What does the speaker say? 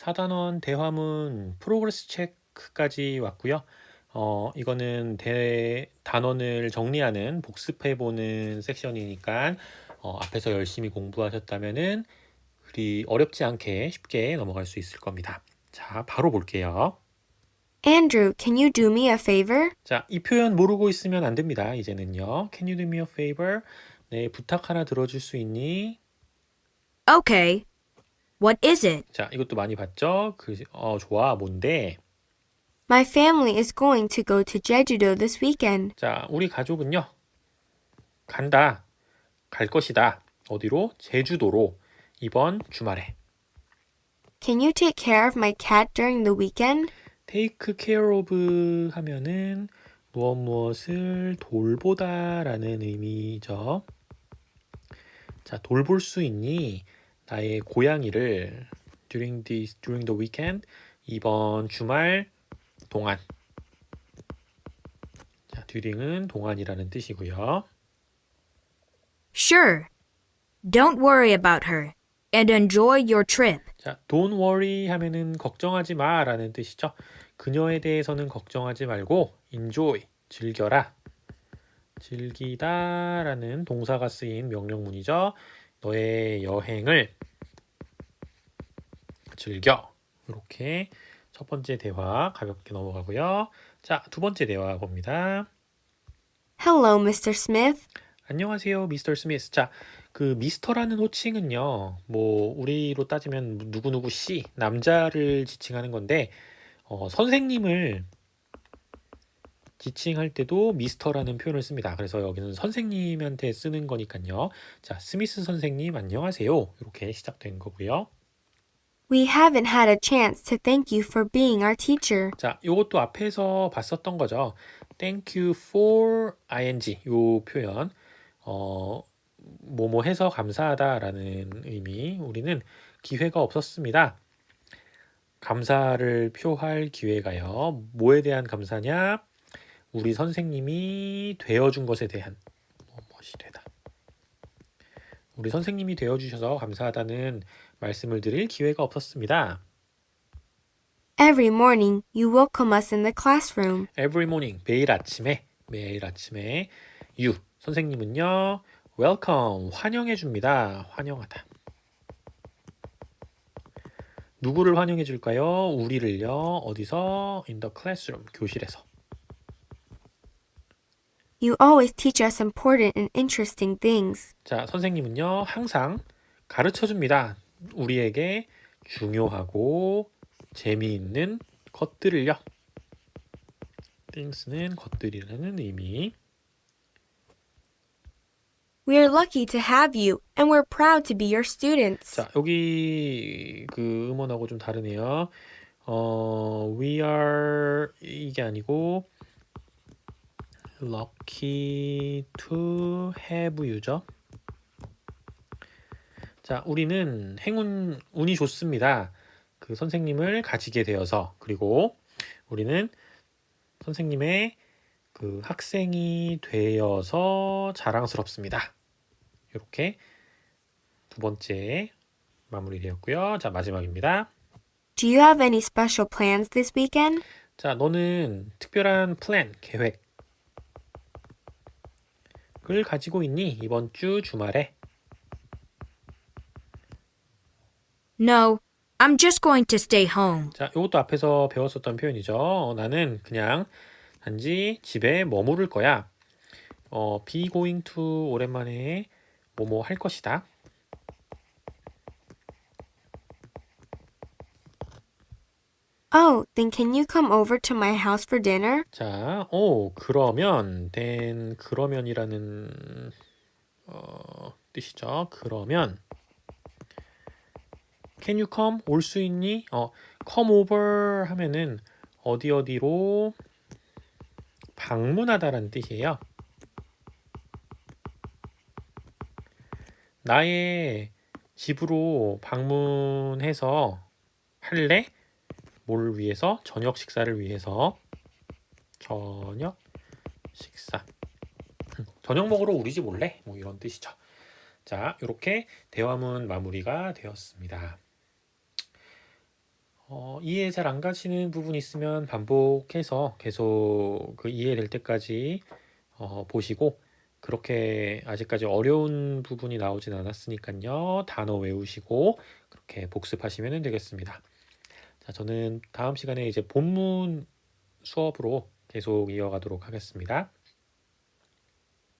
4단원 대화문 프로그레스 체크까지 왔고요. 어, 이거는 대, 단원을 정리하는 복습해보는 섹션이니까 어, 앞에서 열심히 공부하셨다면은 그리 어렵지 않게 쉽게 넘어갈 수 있을 겁니다. 자, 바로 볼게요. Andrew, can you do me a favor? 자, 이 표현 모르고 있으면 안 됩니다. 이제는요. Can you do me a favor? 네, 부탁 하나 들어줄 수 있니? Okay. What is it? 자, 이것도 많이 봤죠? 그, 어, 좋아. 뭔데? My family is going to go to Jeju-do this weekend. 자, 우리 가족은요. 간다. 갈 것이다. 어디로? 제주도로. 이번 주말에. Can you take care of my cat during the weekend? take care of 하면은 무엇 무엇을 돌보다라는 의미죠. 자, 돌볼 수 있니? 나의 고양이를 during this during the weekend 이번 주말 동안. 자, during은 동안이라는 뜻이고요. Sure. Don't worry about her and enjoy your trip. 자, don't worry 하면은 걱정하지 마라는 뜻이죠. 그녀에 대해서는 걱정하지 말고 enjoy 즐겨라. 즐기다라는 동사가 쓰인 명령문이죠. 너의 여행을 즐겨. 이렇게 첫 번째 대화 가볍게 넘어가고요. 자, 두 번째 대화 봅니다. Hello, Mr. Smith. 안녕하세요, 미스터 스미스. 자, 그 미스터라는 호칭은요, 뭐 우리로 따지면 누구누구 씨 남자를 지칭하는 건데 어, 선생님을 지칭할 때도 미스터라는 표현을 씁니다. 그래서 여기는 선생님한테 쓰는 거니까요. 자, 스미스 선생님 안녕하세요. 이렇게 시작된 거고요. We haven't had a chance to thank you for being our teacher. 자, 요것도 앞에서 봤었던 거죠. Thank you for ing 요 표현. 어, 뭐뭐 해서 감사하다라는 의미. 우리는 기회가 없었습니다. 감사를 표할 기회가요. 뭐에 대한 감사냐? 우리 선생님이 되어준 것에 대한 무엇이 되다. 우리 선생님이 되어주셔서 감사하다는 말씀을 드릴 기회가 없었습니다. Every morning, you welcome us in the classroom. Every morning 매일 아침에 매일 아침에 you 선생님은요 welcome 환영해 줍니다. 환영하다. 누구를 환영해 줄까요? 우리를요. 어디서? In the classroom 교실에서. You always teach us important and interesting things. 자, 선생님은요. 항상 가르쳐 줍니다. 우리에게 중요하고 재미있는 것들을요. things는 것들이라는 의미. We are lucky to have you, and we're proud to be your students. 자, 여기 그 음원하고 좀 다르네요. 어, we are 이게 아니고 lucky to have you죠. 자, 우리는 행운 운이 좋습니다. 그 선생님을 가지게 되어서 그리고 우리는 선생님의 그 학생이 되어서 자랑스럽습니다. 이렇게 두 번째 마무리되었고요. 자, 마지막입니다. Do you have any special plans this weekend? 자, 너는 특별한 플랜, 계획 을 가지고 있니? 이번 주 주말에. No, I'm just going to stay home. 자, 이것도 앞에서 배웠었던 표현이죠. 어, 나는 그냥 단지 집에 머무를 거야. 어, be going to 오랜만에 뭐뭐 할 것이다. Oh, then can you come over to my house for dinner? 자, 오, 그러면 then 그러면이라는 어, 뜻이죠. 그러면 can you come 올 수 있니? 어, come over 하면은 어디 어디로 방문하다라는 뜻이에요. 나의 집으로 방문해서 할래? 뭘 위해서? 저녁 식사를 위해서. 저녁 식사. 저녁 먹으러 우리 집 올래? 뭐 이런 뜻이죠. 자, 이렇게 대화문 마무리가 되었습니다. 어, 이해 잘 안 가시는 부분이 있으면 반복해서 계속 그 이해될 때까지 어, 보시고 그렇게 아직까지 어려운 부분이 나오진 않았으니까요. 단어 외우시고 그렇게 복습하시면 되겠습니다. 자, 저는 다음 시간에 이제 본문 수업으로 계속 이어가도록 하겠습니다.